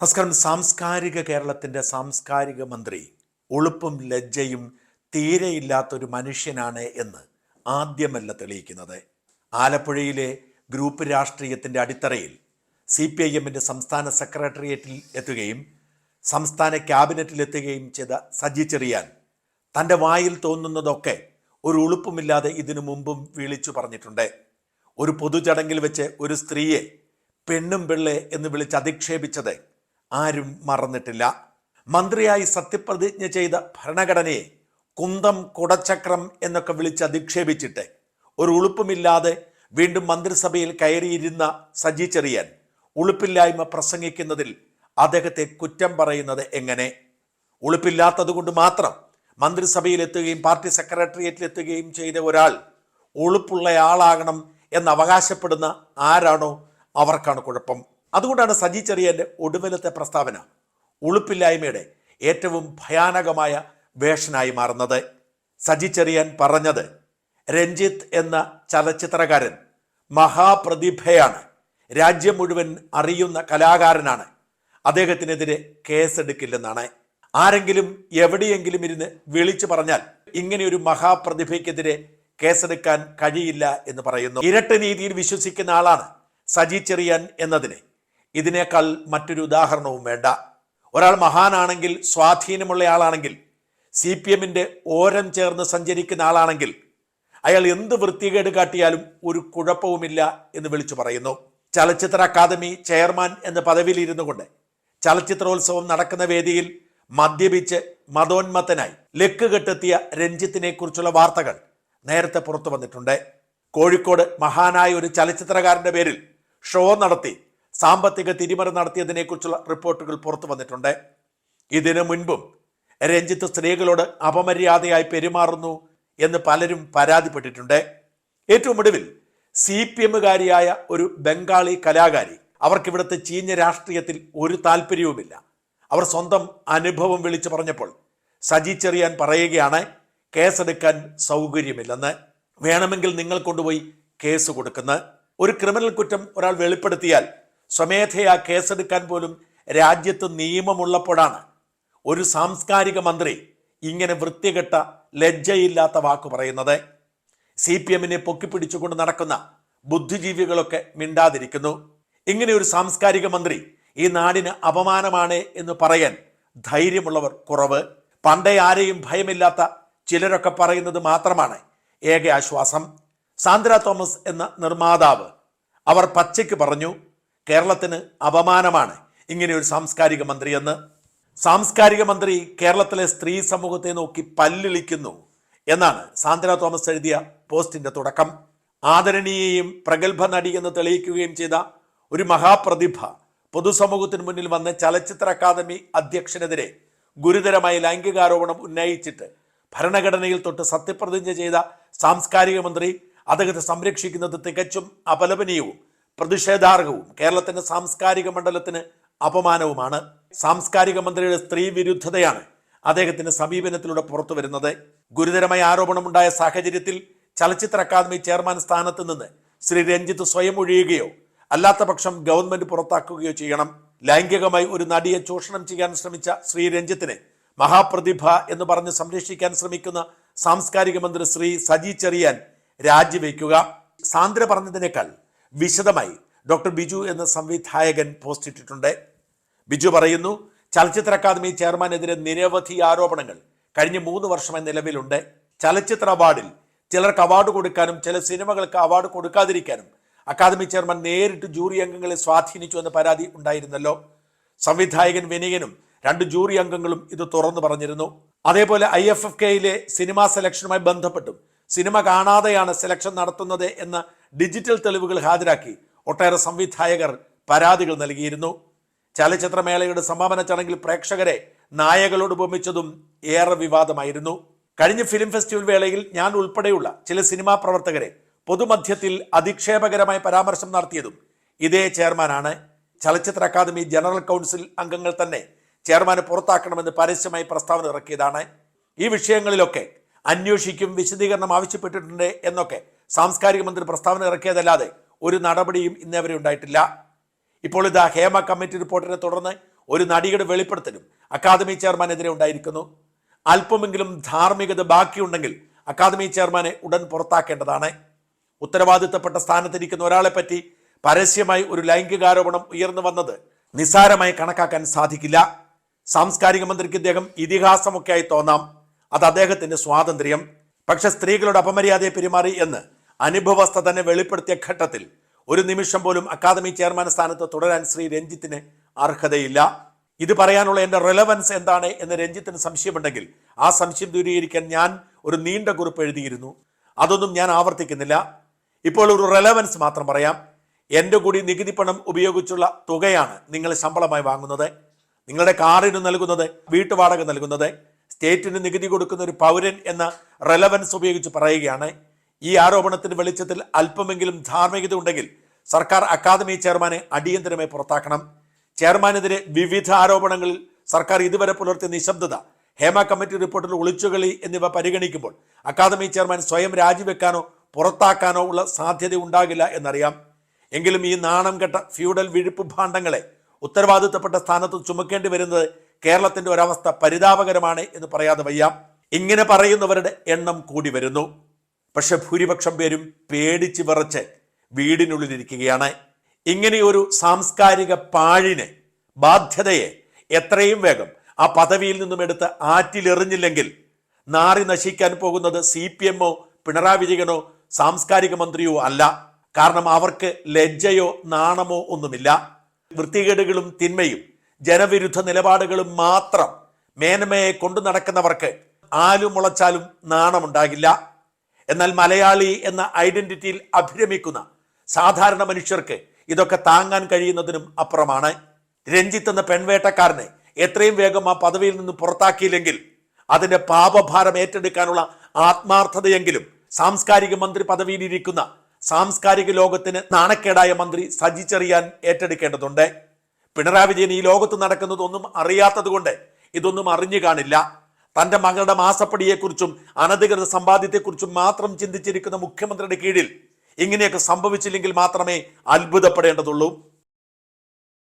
നമസ്കാരം. സാംസ്കാരിക കേരളത്തിന്റെ സാംസ്കാരിക മന്ത്രി ഉളുപ്പും ലജ്ജയും തീരെയില്ലാത്തൊരു മനുഷ്യനാണ് എന്ന് ആദ്യമല്ല തെളിയിക്കുന്നത്. ആലപ്പുഴയിലെ ഗ്രൂപ്പ് രാഷ്ട്രീയത്തിന്റെ അടിത്തറയിൽ സി പി ഐ എമ്മിന്റെ സംസ്ഥാന സെക്രട്ടേറിയറ്റിൽ എത്തുകയും സംസ്ഥാന ക്യാബിനറ്റിലെത്തുകയും ചെയ്ത സജി ചെറിയാൻ തന്റെ വായിൽ തോന്നുന്നതൊക്കെ ഒരു ഉളുപ്പുമില്ലാതെ ഇതിനു മുമ്പും വിളിച്ചു പറഞ്ഞിട്ടുണ്ട്. ഒരു പൊതുചടങ്ങിൽ വെച്ച് ഒരു സ്ത്രീയെ പെണ്ണും പിള്ളെ എന്ന് വിളിച്ച് അധിക്ഷേപിച്ചത് ആരും മറന്നിട്ടില്ല. മന്ത്രിയായി സത്യപ്രതിജ്ഞ ചെയ്ത ഭരണഘടനയെ കുന്തം കുടച്ചക്രം എന്നൊക്കെ വിളിച്ച് അധിക്ഷേപിച്ചിട്ട് ഒരു ഉളുപ്പുമില്ലാതെ വീണ്ടും മന്ത്രിസഭയിൽ കയറിയിരുന്ന സജി ചെറിയാൻ ഉളുപ്പില്ലായ്മ പ്രസംഗിക്കുന്നതിൽ അദ്ദേഹത്തെ കുറ്റം പറയുന്നത് എങ്ങനെ? ഉളുപ്പില്ലാത്തതുകൊണ്ട് മാത്രം മന്ത്രിസഭയിൽ എത്തുകയും പാർട്ടി സെക്രട്ടേറിയറ്റിലെത്തുകയും ചെയ്ത ഒരാൾ ഉളുപ്പുള്ള ആളാകണം എന്ന് അവകാശപ്പെടുന്ന ആരാണോ അവർക്കാണ് കുഴപ്പം. അതുകൊണ്ടാണ് സജി ചെറിയന്റെ ഒടുവിലത്തെ പ്രസ്താവന ഉളുപ്പില്ലായ്മയുടെ ഏറ്റവും ഭയാനകമായ വേഷനായി മാറുന്നത്. സജി ചെറിയൻ പറഞ്ഞത് രഞ്ജിത്ത് എന്ന ചലച്ചിത്രകാരൻ മഹാപ്രതിഭയാണ്. രാജ്യം മുഴുവൻ അറിയുന്ന കലാകാരനാണ്. അദ്ദേഹത്തിനെതിരെ കേസെടുക്കില്ലെന്നാണ്. ആരെങ്കിലും എവിടെയെങ്കിലും ഇരുന്ന് വിളിച്ചു പറഞ്ഞാൽ ഇങ്ങനെയൊരു മഹാപ്രതിഭയ്ക്കെതിരെ കേസെടുക്കാൻ കഴിയില്ല എന്ന് പറയുന്നു. ഇരട്ട നീതിയിൽ വിശ്വസിക്കുന്ന ആളാണ് സജി ചെറിയാൻ എന്നതിന്. ഇതിനേക്കാൾ മറ്റൊരു ഉദാഹരണവും വേണ്ട. ഒരാൾ മഹാനാണെങ്കിൽ സ്വാധീനമുള്ള ആളാണെങ്കിൽ സി പി എമ്മിന്റെ ഓരം ചേർന്ന് സഞ്ചരിക്കുന്ന ആളാണെങ്കിൽ അയാൾ എന്ത് വൃത്തികേട് കാട്ടിയാലും ഒരു കുഴപ്പവുമില്ല എന്ന് വിളിച്ചു പറയുന്നു. ചലച്ചിത്ര അക്കാദമി ചെയർമാൻ എന്ന പദവിയിലിരുന്നു കൊണ്ട് ചലച്ചിത്രോത്സവം നടക്കുന്ന വേദിയിൽ മദ്യപിച്ച് മതോന്മത്തനായി ലക്ക് കെട്ടെത്തിയ രഞ്ജിത്തിനെ കുറിച്ചുള്ള വാർത്തകൾ നേരത്തെ പുറത്തു വന്നിട്ടുണ്ട്. കോഴിക്കോട് മഹാനായ ഒരു ചലച്ചിത്രകാരന്റെ പേരിൽ ഷോ നടത്തി സാമ്പത്തിക തിരിമറി നടത്തിയതിനെക്കുറിച്ചുള്ള റിപ്പോർട്ടുകൾ പുറത്തു വന്നിട്ടുണ്ട്. ഇതിനു മുൻപും രഞ്ജിത്ത് സ്ത്രീകളോട് അപമര്യാദയായി പെരുമാറുന്നു എന്ന് പലരും പരാതിപ്പെട്ടിട്ടുണ്ട്. ഏറ്റവും ഒടുവിൽ സി പി എമ്മുകാരിയായ ഒരു ബംഗാളി കലാകാരി അവർക്ക് ഇവിടുത്തെ ചീഞ്ഞ രാഷ്ട്രീയത്തിൽ ഒരു താല്പര്യവുമില്ല. അവർ സ്വന്തം അനുഭവം വിളിച്ചു പറഞ്ഞപ്പോൾ സജി ചെറിയാൻ പറയുകയാണ് കേസെടുക്കാൻ സൗകര്യമില്ലെന്ന്. വേണമെങ്കിൽ നിങ്ങൾ കൊണ്ടുപോയി കേസ് കൊടുക്കുന്ന. ഒരു ക്രിമിനൽ കുറ്റം ഒരാൾ വെളിപ്പെടുത്തിയാൽ സ്വമേധയാ കേസെടുക്കാൻ പോലും രാജ്യത്ത് നിയമമുള്ളപ്പോഴാണ് ഒരു സാംസ്കാരിക മന്ത്രി ഇങ്ങനെ വൃത്തികെട്ട ലജ്ജയില്ലാത്ത വാക്ക് പറയുന്നത്. സി പി എമ്മിനെ പൊക്കിപ്പിടിച്ചുകൊണ്ട് നടക്കുന്ന ബുദ്ധിജീവികളൊക്കെ മിണ്ടാതിരിക്കുന്നു. ഇങ്ങനെ ഒരു സാംസ്കാരിക മന്ത്രി ഈ നാടിന് അപമാനമാണ് എന്ന് പറയാൻ ധൈര്യമുള്ളവർ കുറവ്. പണ്ടേ ആരെയും ഭയമില്ലാത്ത ചിലരൊക്കെ പറയുന്നത് മാത്രമാണ് ഏക ആശ്വാസം. സാന്ദ്ര തോമസ് എന്ന നിർമ്മാതാവ് അവർ പച്ചയ്ക്ക് പറഞ്ഞു കേരളത്തിന് അപമാനമാണ് ഇങ്ങനെ ഒരു സാംസ്കാരിക മന്ത്രി എന്ന്. സാംസ്കാരിക മന്ത്രി കേരളത്തിലെ സ്ത്രീ സമൂഹത്തെ നോക്കി പല്ലിളിക്കുന്നു എന്നാണ് സാന്ദ്ര തോമസ് എഴുതിയ പോസ്റ്റിന്റെ തുടക്കം. ആദരണീയയും പ്രഗത്ഭ നടി എന്ന് തെളിയിക്കുകയും ചെയ്ത ഒരു മഹാപ്രതിഭ പൊതുസമൂഹത്തിന് മുന്നിൽ വന്ന് ചലച്ചിത്ര അക്കാദമി അധ്യക്ഷനെതിരെ ഗുരുതരമായ ലൈംഗികാരോപണം ഉന്നയിച്ചിട്ട് ഭരണഘടനയിൽ തൊട്ട് സത്യപ്രതിജ്ഞ ചെയ്ത സാംസ്കാരിക മന്ത്രി അദ്ദേഹത്തെ സംരക്ഷിക്കുന്നത് തികച്ചും അപലപനീയവും പ്രതിഷേധാർഹവും. കേരളത്തിന്റെ സാംസ്കാരിക മണ്ഡലത്തിന് അപമാനവുമാണ്. സാംസ്കാരിക മന്ത്രിയുടെ സ്ത്രീ വിരുദ്ധതയാണ് അദ്ദേഹത്തിന്റെ സമീപനത്തിലൂടെ പുറത്തു വരുന്നത്. ഗുരുതരമായ ആരോപണമുണ്ടായ സാഹചര്യത്തിൽ ചലച്ചിത്ര അക്കാദമി ചെയർമാൻ സ്ഥാനത്ത് നിന്ന് ശ്രീ രഞ്ജിത്ത് സ്വയം ഒഴിയുകയോ അല്ലാത്ത പക്ഷം ഗവൺമെന്റ് പുറത്താക്കുകയോ ചെയ്യണം. ലൈംഗികമായി ഒരു നടിയെ ചൂഷണം ചെയ്യാൻ ശ്രമിച്ച ശ്രീ രഞ്ജിത്തിനെ മഹാപ്രതിഭ എന്ന് പറഞ്ഞ് സംരക്ഷിക്കാൻ ശ്രമിക്കുന്ന സാംസ്കാരിക മന്ത്രി ശ്രീ സജി ചെറിയാൻ രാജിവെക്കുക. സാന്ദ്ര പറഞ്ഞതിനേക്കാൾ വിശദമായി ഡോക്ടർ ബിജു എന്ന സംവിധായകൻ പോസ്റ്റ് ഇട്ടിട്ടുണ്ട്. ബിജു പറയുന്നു ചലച്ചിത്ര അക്കാദമി ചെയർമാനെതിരെ നിരവധി ആരോപണങ്ങൾ കഴിഞ്ഞ മൂന്ന് വർഷമായി നിലവിലുണ്ട്. ചലച്ചിത്ര അവാർഡിൽ ചിലർക്ക് അവാർഡ് കൊടുക്കാനും ചില സിനിമകൾക്ക് അവാർഡ് കൊടുക്കാതിരിക്കാനും അക്കാദമി ചെയർമാൻ നേരിട്ട് ജൂറി അംഗങ്ങളെ സ്വാധീനിച്ചു എന്ന പരാതി ഉണ്ടായിരുന്നല്ലോ. സംവിധായകൻ വിനയനും രണ്ട് ജൂറി അംഗങ്ങളും ഇത് തുറന്നു പറഞ്ഞിരുന്നു. അതേപോലെ ഐ എഫ് എഫ് കെയിലെ സിനിമാ സെലക്ഷനുമായി ബന്ധപ്പെട്ടും സിനിമ കാണാതെയാണ് സെലക്ഷൻ നടത്തുന്നത് എന്ന ഡിജിറ്റൽ തെളിവുകൾ ഹാജരാക്കി. ഒട്ടേറെ സംവിധായകർ പരാതികൾ നൽകിയിരുന്നു. ചലച്ചിത്രമേളയുടെ സമാപന ചടങ്ങിൽ പ്രേക്ഷകരെ നായകളോട് ഉപമിച്ചതും ഏറെ വിവാദമായിരുന്നു. കഴിഞ്ഞ ഫിലിം ഫെസ്റ്റിവൽ വേളയിൽ ഞാൻ ഉൾപ്പെടെയുള്ള ചില സിനിമാ പ്രവർത്തകരെ പൊതുമധ്യത്തിൽ അധിക്ഷേപകരമായ പരാമർശം നടത്തിയതും ഇതേ ചെയർമാനാണ്. ചലച്ചിത്ര അക്കാദമി ജനറൽ കൗൺസിൽ അംഗങ്ങൾ തന്നെ ചെയർമാനെ പുറത്താക്കണമെന്ന് പരസ്യമായി പ്രസ്താവന ഇറക്കിയതാണ്. ഈ വിഷയങ്ങളിലൊക്കെ അന്വേഷിക്കും വിശദീകരണം ആവശ്യപ്പെട്ടിട്ടുണ്ട് എന്നൊക്കെ സാംസ്കാരിക മന്ത്രി പ്രസ്താവന ഇറക്കിയതല്ലാതെ ഒരു നടപടിയും ഇന്നേവരെ ഉണ്ടായിട്ടില്ല. ഇപ്പോൾ ഇതാ ഹേമ കമ്മിറ്റി റിപ്പോർട്ടിനെ തുടർന്ന് ഒരു നടിയുടെ വെളിപ്പെടുത്തലും അക്കാദമി ചെയർമാനെതിരെ ഉണ്ടായിരിക്കുന്നു. അല്പമെങ്കിലും ധാർമ്മികത ബാക്കിയുണ്ടെങ്കിൽ അക്കാദമി ചെയർമാനെ ഉടൻ പുറത്താക്കേണ്ടതാണ്. ഉത്തരവാദിത്തപ്പെട്ട സ്ഥാനത്തിരിക്കുന്ന ഒരാളെ പറ്റി പരസ്യമായി ഒരു ലൈംഗികാരോപണം ഉയർന്നു വന്നത് നിസ്സാരമായി കണക്കാക്കാൻ സാധിക്കില്ല. സാംസ്കാരിക മന്ത്രിക്ക് ഇദ്ദേഹം ഇതിഹാസമൊക്കെയായി തോന്നാം. അത് അദ്ദേഹത്തിന്റെ സ്വാതന്ത്ര്യം. പക്ഷെ സ്ത്രീകളുടെ അപമര്യാദയെ പെരുമാറി എന്ന് അനുഭവസ്ഥ തന്നെ വെളിപ്പെടുത്തിയ ഘട്ടത്തിൽ ഒരു നിമിഷം പോലും അക്കാദമി ചെയർമാൻ സ്ഥാനത്ത് തുടരാൻ ശ്രീ രഞ്ജിത്തിന് അർഹതയില്ല. ഇത് പറയാനുള്ള എന്റെ റെലവൻസ് എന്താണ് എന്ന് രഞ്ജിത്തിന് സംശയമുണ്ടെങ്കിൽ ആ സംശയം ദൂരീകരിക്കാൻ ഞാൻ ഒരു നീണ്ട കുറിപ്പ് എഴുതിയിരുന്നു. അതൊന്നും ഞാൻ ആവർത്തിക്കുന്നില്ല. ഇപ്പോൾ ഒരു റെലവൻസ് മാത്രം പറയാം. എന്റെ കൂടി നികുതി പണം ഉപയോഗിച്ചുള്ള തുകയാണ് നിങ്ങൾ ശമ്പളമായി വാങ്ങുന്നത്. നിങ്ങളുടെ കാറിന് നൽകുന്നത് വീട്ടുവാടക നൽകുന്നത്. സ്റ്റേറ്റിന് നികുതി കൊടുക്കുന്ന ഒരു പൗരൻ എന്ന റെലവൻസ് ഉപയോഗിച്ച് പറയുകയാണ്. ഈ ആരോപണത്തിന്റെ വെളിച്ചത്തിൽ അല്പമെങ്കിലും ധാർമ്മികത ഉണ്ടെങ്കിൽ സർക്കാർ അക്കാദമി ചെയർമാനെ അടിയന്തരമായി പുറത്താക്കണം. ചെയർമാനെതിരെ വിവിധ ആരോപണങ്ങളിൽ സർക്കാർ ഇതുവരെ പുലർത്തിയ നിശബ്ദത ഹേമ കമ്മിറ്റി റിപ്പോർട്ടിൽ ഒളിച്ചുകളി എന്നിവ പരിഗണിക്കുമ്പോൾ അക്കാദമി ചെയർമാൻ സ്വയം രാജിവെക്കാനോ പുറത്താക്കാനോ ഉള്ള സാധ്യത ഉണ്ടാകില്ല എന്നറിയാം. എങ്കിലും ഈ നാണം കെട്ട ഫ്യൂഡൽ വിഴുപ്പ് ഭാണ്ഡങ്ങളെ ഉത്തരവാദിത്തപ്പെട്ട സ്ഥാനത്ത് ചുമക്കേണ്ടി വരുന്നത് കേരളത്തിന്റെ ഒരവസ്ഥ പരിതാപകരമാണ് എന്ന് പറയാതെ വയ്യ. ഇങ്ങനെ പറയുന്നവരുടെ എണ്ണം കൂടി വരുന്നു. പക്ഷെ ഭൂരിപക്ഷം പേരും പേടിച്ച് വിറച്ച് വീടിനുള്ളിലിരിക്കുകയാണ്. ഇങ്ങനെയൊരു സാംസ്കാരിക പാഴിനെ ബാധ്യതയെ എത്രയും വേഗം ആ പദവിയിൽ നിന്നും എടുത്ത് ആറ്റിലെറിഞ്ഞില്ലെങ്കിൽ നാറി നശിക്കാൻ പോകുന്നത് സി പി എമ്മോ പിണറായി വിജയനോ സാംസ്കാരിക മന്ത്രിയോ അല്ല. കാരണം അവർക്ക് ലജ്ജയോ നാണമോ ഒന്നുമില്ല. വൃത്തികേടുകളും തിന്മയും ജനവിരുദ്ധ നിലപാടുകളും മാത്രം മേന്മയെ കൊണ്ടു നടക്കുന്നവർക്ക് ആലും മുളച്ചാലും നാണമുണ്ടാകില്ല. എന്നാൽ മലയാളി എന്ന ഐഡന്റിറ്റിയിൽ അഭിരമിക്കുന്ന സാധാരണ മനുഷ്യർക്ക് ഇതൊക്കെ താങ്ങാൻ കഴിയുന്നതിനും അപ്പുറമാണ്. രഞ്ജിത്ത് എന്ന പെൺവേട്ടക്കാരനെ എത്രയും വേഗം ആ പദവിയിൽ നിന്ന് പുറത്താക്കിയില്ലെങ്കിൽ അതിന്റെ പാപഭാരം ഏറ്റെടുക്കാനുള്ള ആത്മാർത്ഥതയെങ്കിലും സാംസ്കാരിക മന്ത്രി പദവിയിലിരിക്കുന്ന സാംസ്കാരിക ലോകത്തിന് നാണക്കേടായ മന്ത്രി സജി ചെറിയാൻ ഏറ്റെടുക്കേണ്ടതുണ്ട്. പിണറായി വിജയൻ ഈ ലോകത്ത് നടക്കുന്നതൊന്നും അറിയാത്തതുകൊണ്ട് ഇതൊന്നും അറിഞ്ഞു കാണില്ല. തന്റെ മകളുടെ മാസപ്പടിയെക്കുറിച്ചും അനധികൃത സമ്പാദ്യത്തെക്കുറിച്ചും മാത്രം ചിന്തിച്ചിരിക്കുന്ന മുഖ്യമന്ത്രിയുടെ കീഴിൽ ഇങ്ങനെയൊക്കെ സംഭവിച്ചില്ലെങ്കിൽ മാത്രമേ അത്ഭുതപ്പെടേണ്ടതുള്ളൂ.